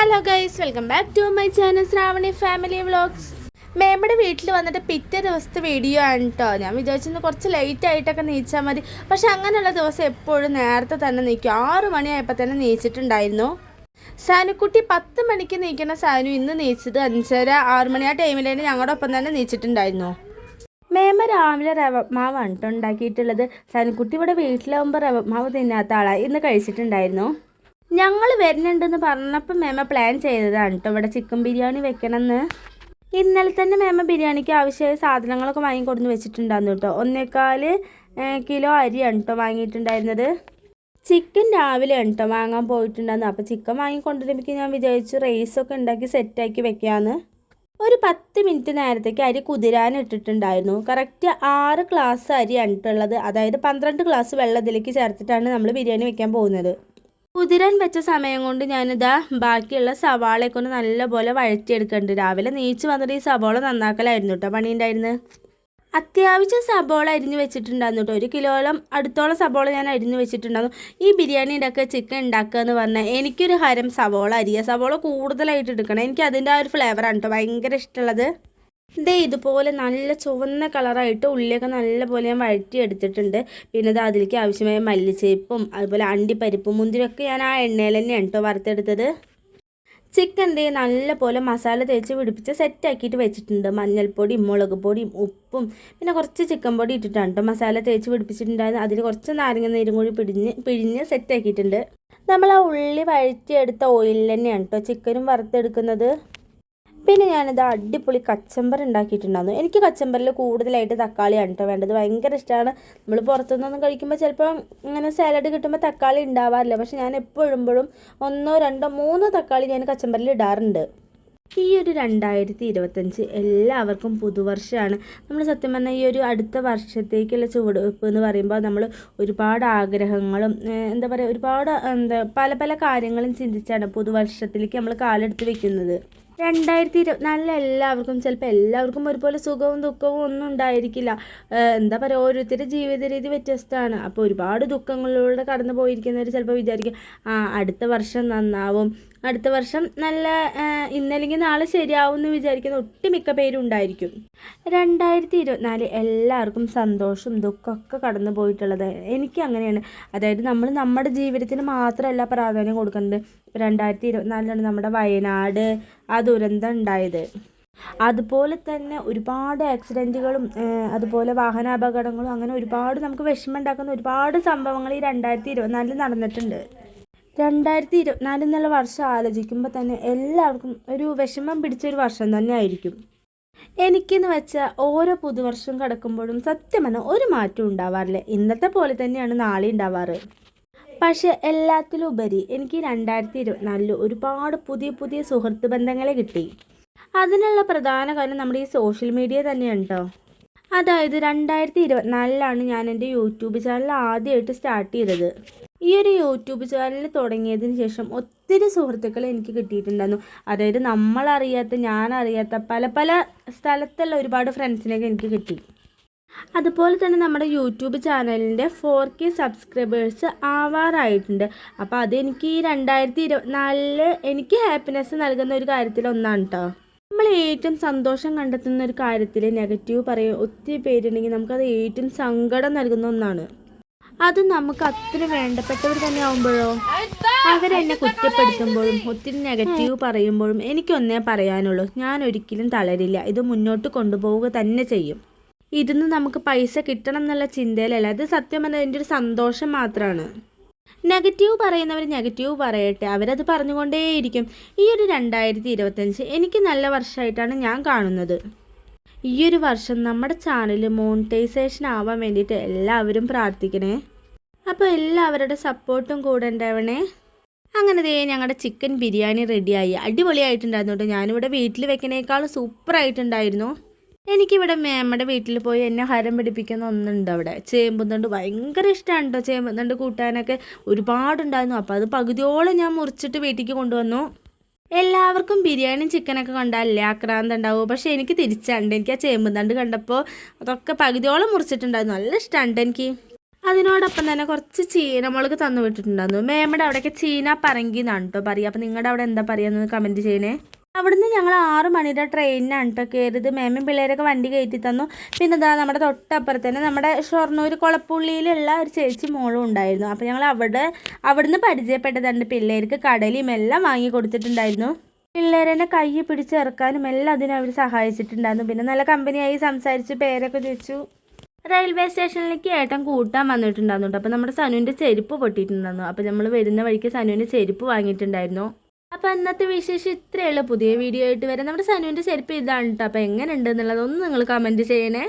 Hello guys welcome back to my channel Shravani family vlogs മേമ്മയുടെ വീട്ടിൽ വന്നിട്ട് പിറ്റേ ദിവസത്തെ വീഡിയോ ആണ് കേട്ടോ ഞാൻ വിചാരിച്ചിരുന്നു കുറച്ച് ലേറ്റ് ആയിട്ടൊക്കെ നീച്ചാൽ മതി. പക്ഷെ അങ്ങനെയുള്ള ദിവസം എപ്പോഴും നേരത്തെ തന്നെ നീക്കും. ആറ് മണിയായപ്പോൾ തന്നെ നീച്ചിട്ടുണ്ടായിരുന്നു. സാനുക്കുട്ടി പത്ത് മണിക്ക് നീക്കുന്ന സാനു ഇന്ന് നീച്ചത് അഞ്ചര ആറ് മണി ആ ടൈമിൽ തന്നെ ഞങ്ങളുടെ ഒപ്പം തന്നെ നീച്ചിട്ടുണ്ടായിരുന്നു. മേമ രാവിലെ റവമാവാണ് കേട്ടോ ഉണ്ടാക്കിയിട്ടുള്ളത്. സാനുക്കുട്ടി ഇവിടെ വീട്ടിലാവുമ്പോൾ റവമാവ് തിന്നാത്ത ആളാണ് ഇന്ന് കഴിച്ചിട്ടുണ്ടായിരുന്നു. ഞങ്ങൾ വരുന്നുണ്ടെന്ന് പറഞ്ഞപ്പോൾ മേമ പ്ലാൻ ചെയ്തതാണ് കേട്ടോ ഇവിടെ ചിക്കൻ ബിരിയാണി വെക്കണമെന്ന് ഇന്നലെ തന്നെ മേമ ബിരിയാണിക്ക് ആവശ്യമായ സാധനങ്ങളൊക്കെ വാങ്ങി കൊടുന്ന് വെച്ചിട്ടുണ്ടായിരുന്നു കേട്ടോ ഒന്നേക്കാൽ കിലോ അരിയാണ് കേട്ടോ വാങ്ങിയിട്ടുണ്ടായിരുന്നത്. ചിക്കൻ രാവിലെ കേട്ടോ വാങ്ങാൻ പോയിട്ടുണ്ടായിരുന്നു അപ്പോൾ ചിക്കൻ വാങ്ങി കൊണ്ടുവരുമ്പോൾ ഞാൻ വിചാരിച്ചു റൈസൊക്കെ ഉണ്ടാക്കി സെറ്റാക്കി വെക്കാമെന്ന് ഒരു പത്ത് മിനിറ്റ് നേരത്തേക്ക് അരി കുതിരാൻ ഇട്ടിട്ടുണ്ടായിരുന്നു. കറക്റ്റ് ആറ് ഗ്ലാസ് അരിയാണ് ഉള്ളത്. അതായത് പന്ത്രണ്ട് ഗ്ലാസ് വെള്ളത്തിലേക്ക് ചേർത്തിട്ടാണ് നമ്മൾ ബിരിയാണി വെക്കാൻ പോകുന്നത്. കുതിരാൻ വെച്ച സമയം കൊണ്ട് ഞാനിതാ ബാക്കിയുള്ള സവാളയൊക്കെ ഒന്ന് നല്ലപോലെ വഴറ്റിയെടുക്കുന്നുണ്ട് രാവിലെ നീച്ച് വന്നിട്ട് ഈ സവാള നന്നാക്കലായിരുന്നു കേട്ടോ പണി ഉണ്ടായിരുന്നു അത്യാവശ്യം സബോള അരിഞ്ഞു വെച്ചിട്ടുണ്ടായിരുന്നു കേട്ടോ ഒരു കിലോളം അടുത്തോളം സബോള ഞാൻ അരിഞ്ഞു വെച്ചിട്ടുണ്ടായിരുന്നു. ഈ ബിരിയാണി ഉണ്ടാക്കുക ചിക്കൻ ഉണ്ടാക്കുക എന്ന് പറഞ്ഞാൽ എനിക്കൊരു ഹരം സബോള അരിയ. സബോള കൂടുതലായിട്ട് എടുക്കണം. എനിക്ക് അതിന്റെ ആ ഒരു ഫ്ലേവറാണ് കേട്ടോ ഭയങ്കര ഇഷ്ടമുള്ളത്. ദേ ഇതുപോലെ നല്ല ചുവന്ന കളറായിട്ട് ഉള്ളിയൊക്കെ നല്ലപോലെ ഞാൻ വഴറ്റി എടുത്തിട്ടുണ്ട് പിന്നെ ഇത് അതിലേക്ക് ആവശ്യമായ മല്ലിച്ചേപ്പും അതുപോലെ അണ്ടിപ്പരിപ്പും മുന്തിരിയൊക്കെ ഞാൻ ആ എണ്ണയിൽ തന്നെയാണ് കേട്ടോ വറുത്തെടുത്തത്. ചിക്കൻ ദേ നല്ലപോലെ മസാല തേച്ച് പിടിപ്പിച്ച് സെറ്റാക്കിയിട്ട് വെച്ചിട്ടുണ്ട്. മഞ്ഞൾപ്പൊടിയും മുളക് പൊടിയും ഉപ്പും പിന്നെ കുറച്ച് ചിക്കൻ പൊടി ഇട്ടിട്ടാണ് കേട്ടോ മസാല തേച്ച് പിടിപ്പിച്ചിട്ടുണ്ടായിരുന്നു അതിൽ കുറച്ച് നാരങ്ങ നീരും കൂടി പിടിഞ്ഞ് പിഴിഞ്ഞ് സെറ്റാക്കിയിട്ടുണ്ട്. നമ്മൾ ആ ഉള്ളി വഴറ്റിയെടുത്ത ഓയിലിൽ തന്നെയാണ് കേട്ടോ ചിക്കനും വറുത്തെടുക്കുന്നത്. പിന്നെ ഞാനിത് അടിപൊളി കച്ചമ്പർ ഉണ്ടാക്കിയിട്ടുണ്ടായിരുന്നു. എനിക്ക് കച്ചമ്പറിൽ കൂടുതലായിട്ട് തക്കാളിയാണ് കേട്ടോ വേണ്ടത്. ഭയങ്കര ഇഷ്ടമാണ് നമ്മൾ പുറത്തുനിന്നൊന്നും കഴിക്കുമ്പോൾ ചിലപ്പോൾ ഇങ്ങനെ സാലഡ് കിട്ടുമ്പോൾ തക്കാളി ഉണ്ടാവാറില്ല പക്ഷെ ഞാൻ എപ്പോഴുമ്പോഴും ഒന്നോ രണ്ടോ മൂന്നോ തക്കാളി ഞാൻ കച്ചമ്പറിൽ ഇടാറുണ്ട്. ഈ ഒരു രണ്ടായിരത്തി ഇരുപത്തഞ്ച് എല്ലാവർക്കും പുതുവർഷമാണ് നമ്മൾ സത്യം പറഞ്ഞാൽ ഈ ഒരു അടുത്ത വർഷത്തേക്കുള്ള ചുവടുവെപ്പ് എന്ന് പറയുമ്പോൾ നമ്മൾ ഒരുപാട് ആഗ്രഹങ്ങളും എന്താ പറയുക ഒരുപാട് എന്താ പല പല കാര്യങ്ങളും ചിന്തിച്ചാണ് പുതുവർഷത്തിലേക്ക് നമ്മൾ കാലെടുത്ത് വെക്കുന്നത്. രണ്ടായിരത്തി ഇരുപത്തിനാലിൽ എല്ലാവർക്കും ചിലപ്പോൾ എല്ലാവർക്കും ഒരുപോലെ സുഖവും ദുഃഖവും ഒന്നും ഉണ്ടായിരിക്കില്ല. എന്താ പറയുക ഓരോരുത്തരുടെ ജീവിത രീതി വ്യത്യസ്തമാണ്. അപ്പോൾ ഒരുപാട് ദുഃഖങ്ങളിലൂടെ കടന്നു പോയിരിക്കുന്നവർ ചിലപ്പോൾ വിചാരിക്കും ആ അടുത്ത വർഷം നന്നാവും. അടുത്ത വർഷം നല്ല ഇന്നല്ലെങ്കിൽ നാളെ ശരിയാവും എന്ന് വിചാരിക്കുന്ന ഒട്ടുമിക്ക പേരും ഉണ്ടായിരിക്കും. രണ്ടായിരത്തി ഇരുപത്തിനാല് എല്ലാവർക്കും സന്തോഷവും ദുഃഖമൊക്കെ കടന്നു പോയിട്ടുള്ളത് എനിക്ക് അങ്ങനെയാണ്. അതായത് നമ്മൾ നമ്മുടെ ജീവിതത്തിന് മാത്രമല്ല പ്രാധാന്യം കൊടുക്കുന്നത്. രണ്ടായിരത്തി ഇരുപത്തിനാലിലാണ് നമ്മുടെ വയനാട് ആ ദുരന്തം ഉണ്ടായത്. അതുപോലെ തന്നെ ഒരുപാട് ആക്സിഡന്റുകളും അതുപോലെ വാഹനാപകടങ്ങളും അങ്ങനെ ഒരുപാട് നമുക്ക് വിഷമം ഉണ്ടാക്കുന്ന ഒരുപാട് സംഭവങ്ങൾ ഈ രണ്ടായിരത്തി ഇരുപത്തിനാലിൽ നടന്നിട്ടുണ്ട്. രണ്ടായിരത്തി ഇരുപത്തിനാല് എന്നുള്ള വർഷം ആലോചിക്കുമ്പോൾ തന്നെ എല്ലാവർക്കും ഒരു വിഷമം പിടിച്ചൊരു വർഷം തന്നെ ആയിരിക്കും. എനിക്കെന്ന് വെച്ചാൽ ഓരോ പുതുവർഷം കടക്കുമ്പോഴും സത്യം പറഞ്ഞാൽ ഒരു മാറ്റം ഉണ്ടാവാറില്ല. ഇന്നത്തെ പോലെ തന്നെയാണ് നാളെ ഉണ്ടാവാറ്. പക്ഷെ എല്ലാത്തിലുപരി എനിക്ക് രണ്ടായിരത്തി ഇരുപത്തിനാലിൽ ഒരുപാട് പുതിയ പുതിയ സുഹൃത്ത് ബന്ധങ്ങളെ കിട്ടി. അതിനുള്ള പ്രധാന കാരണം നമ്മുടെ ഈ സോഷ്യൽ മീഡിയ തന്നെയാണ് കേട്ടോ അതായത് രണ്ടായിരത്തി ഇരുപത്തിനാലിലാണ് ഞാൻ എന്റെ യൂട്യൂബ് ചാനൽ ആദ്യമായിട്ട് സ്റ്റാർട്ട് ചെയ്തത്. ഈ ഒരു യൂട്യൂബ് ചാനൽ തുടങ്ങിയതിന് ശേഷം ഒത്തിരി സുഹൃത്തുക്കൾ എനിക്ക് കിട്ടിയിട്ടുണ്ടായിരുന്നു. അതായത് നമ്മളറിയാത്ത ഞാനറിയാത്ത പല പല സ്ഥലത്തുള്ള ഒരുപാട് ഫ്രണ്ട്സിനെയൊക്കെ എനിക്ക് കിട്ടി. അതുപോലെ തന്നെ നമ്മുടെ യൂട്യൂബ് ചാനലിന്റെ ഫോർ കെ സബ്സ്ക്രൈബേഴ്സ് ആവാറായിട്ടുണ്ട്. അപ്പോൾ അതെനിക്ക് ഈ രണ്ടായിരത്തി ഇരുപത്തിനാലിൽ എനിക്ക് ഹാപ്പിനെസ് നൽകുന്ന ഒരു കാര്യത്തിൽ ഒന്നാണ് കേട്ടോ നമ്മൾ ഏറ്റവും സന്തോഷം കണ്ടെത്തുന്ന ഒരു കാര്യത്തിൽ നെഗറ്റീവ് പറയും ഒത്തിരി പേരുണ്ടെങ്കിൽ നമുക്കത് ഏറ്റവും സങ്കടം നൽകുന്ന ഒന്നാണ്. അത് നമുക്ക് അത്ര വേണ്ടപ്പെട്ടവർ തന്നെ ആവുമ്പോഴോ? അവരെന്നെ കുറ്റപ്പെടുത്തുമ്പോഴും ഒത്തിരി നെഗറ്റീവ് പറയുമ്പോഴും എനിക്കൊന്നേ പറയാനുള്ളൂ ഞാൻ ഒരിക്കലും തളരില്ല ഇത് മുന്നോട്ട് കൊണ്ടുപോവുക തന്നെ ചെയ്യും. ഇതിന്ന് നമുക്ക് പൈസ കിട്ടണം എന്നുള്ള ചിന്തയിലല്ല. അത് സത്യം പറഞ്ഞാൽ എന്റെ ഒരു സന്തോഷം മാത്രമാണ് നെഗറ്റീവ് പറയുന്നവർ നെഗറ്റീവ് പറയട്ടെ. അവരത് പറഞ്ഞുകൊണ്ടേയിരിക്കും. ഈ ഒരു രണ്ടായിരത്തി ഇരുപത്തഞ്ച് എനിക്ക് നല്ല വർഷമായിട്ടാണ് ഞാൻ കാണുന്നത്. ഈ ഒരു വർഷം നമ്മുടെ ചാനൽ മോണിറ്റൈസേഷൻ ആവാൻ വേണ്ടിയിട്ട് എല്ലാവരും പ്രാർത്ഥിക്കണേ. അപ്പോൾ എല്ലാവരുടെ സപ്പോർട്ടും കൂടെ ഉണ്ടാവണേ. അങ്ങനെ ദേ ഞങ്ങളുടെ ചിക്കൻ ബിരിയാണി റെഡിയായി. അടിപൊളിയായിട്ടുണ്ടായിരുന്നു കേട്ടോ. ഞാനിവിടെ വീട്ടിൽ വെക്കണേക്കാൾ സൂപ്പറായിട്ടുണ്ടായിരുന്നു. എനിക്കിവിടെ മേമ്മയുടെ വീട്ടിൽ പോയി എന്നെ ഹരം പിടിപ്പിക്കുന്ന ഒന്നുണ്ട് അവിടെ. ചേമ്പുന്നുണ്ട് ഭയങ്കര ഇഷ്ടമാണ് കേട്ടോ ചേമ്പുന്നുണ്ട് കൂട്ടാനൊക്കെ ഒരുപാടുണ്ടായിരുന്നു. അപ്പോൾ അത് പകുതിയോളം ഞാൻ മുറിച്ചിട്ട് വീട്ടിലേക്ക് കൊണ്ടുവന്നു. എല്ലാവർക്കും ബിരിയാണിയും ചിക്കനൊക്കെ കണ്ടാലല്ലേ ആക്രാന്തം ഉണ്ടാവും? പക്ഷേ എനിക്ക് തിരിച്ചുണ്ട്. എനിക്ക് ആ ചേമ്പുന്തണ്ട് കണ്ടപ്പോൾ അതൊക്കെ പകുതിയോളം മുറിച്ചിട്ടുണ്ടായിരുന്നു. നല്ല ഇഷ്ടമുണ്ട് എനിക്ക്. അതിനോടൊപ്പം തന്നെ കുറച്ച് ചീനമുളക് തന്നു വിട്ടിട്ടുണ്ടായിരുന്നു. മേമ്മയുടെ അവിടെയൊക്കെ ചീന പറങ്കി എന്നാണ് കേട്ടോ പറയുക. അപ്പോൾ നിങ്ങളുടെ അവിടെ എന്താ പറയുക എന്ന് കമന്റ് ചെയ്യണേ. അവിടുന്ന് ഞങ്ങൾ ആറ് മണിയുടെ ട്രെയിനിനാണ് കേട്ടോ കയറിയത് മേമയും പിള്ളേരൊക്കെ വണ്ടി കയറ്റി തന്നു. പിന്നെ ഇതാ നമ്മുടെ തൊട്ടപ്പുറത്ത് തന്നെ നമ്മുടെ ഷൊർണൂർ കുളപ്പുള്ളിയിലുള്ള ഒരു ചേച്ചി മോളും ഉണ്ടായിരുന്നു. അപ്പോൾ ഞങ്ങൾ അവിടെ അവിടുന്ന് പരിചയപ്പെട്ടതുണ്ട് പിള്ളേർക്ക് കടലിയും എല്ലാം വാങ്ങി കൊടുത്തിട്ടുണ്ടായിരുന്നു. പിള്ളേരെന്നെ കൈ പിടിച്ചിറക്കാനും എല്ലാം അതിനെ അവർ സഹായിച്ചിട്ടുണ്ടായിരുന്നു. പിന്നെ നല്ല കമ്പനിയായി സംസാരിച്ച് പേരൊക്കെ ചോദിച്ചു. റെയിൽവേ സ്റ്റേഷനിലേക്ക് ഏട്ടൻ കൂട്ടാൻ വന്നിട്ടുണ്ടായിരുന്നു അപ്പോൾ നമ്മുടെ സനുവിന്റെ ചെരുപ്പ് പൊട്ടിയിട്ടുണ്ടായിരുന്നു. അപ്പോൾ നമ്മൾ വരുന്ന വഴിക്ക് സനുവിന്റെ ചെരുപ്പ് വാങ്ങിയിട്ടുണ്ടായിരുന്നു. അപ്പോൾ അന്നത്തെ വിശേഷം ഇത്രയുള്ള പുതിയ വീഡിയോ ആയിട്ട് വരാം. നമ്മുടെ സനുവിന്റെ ചെരുപ്പ് ഇതാണ് കേട്ടോ അപ്പോൾ എങ്ങനെ ഉണ്ട് എന്നുള്ളതൊന്ന് നിങ്ങൾ കമന്റ് ചെയ്യണേ.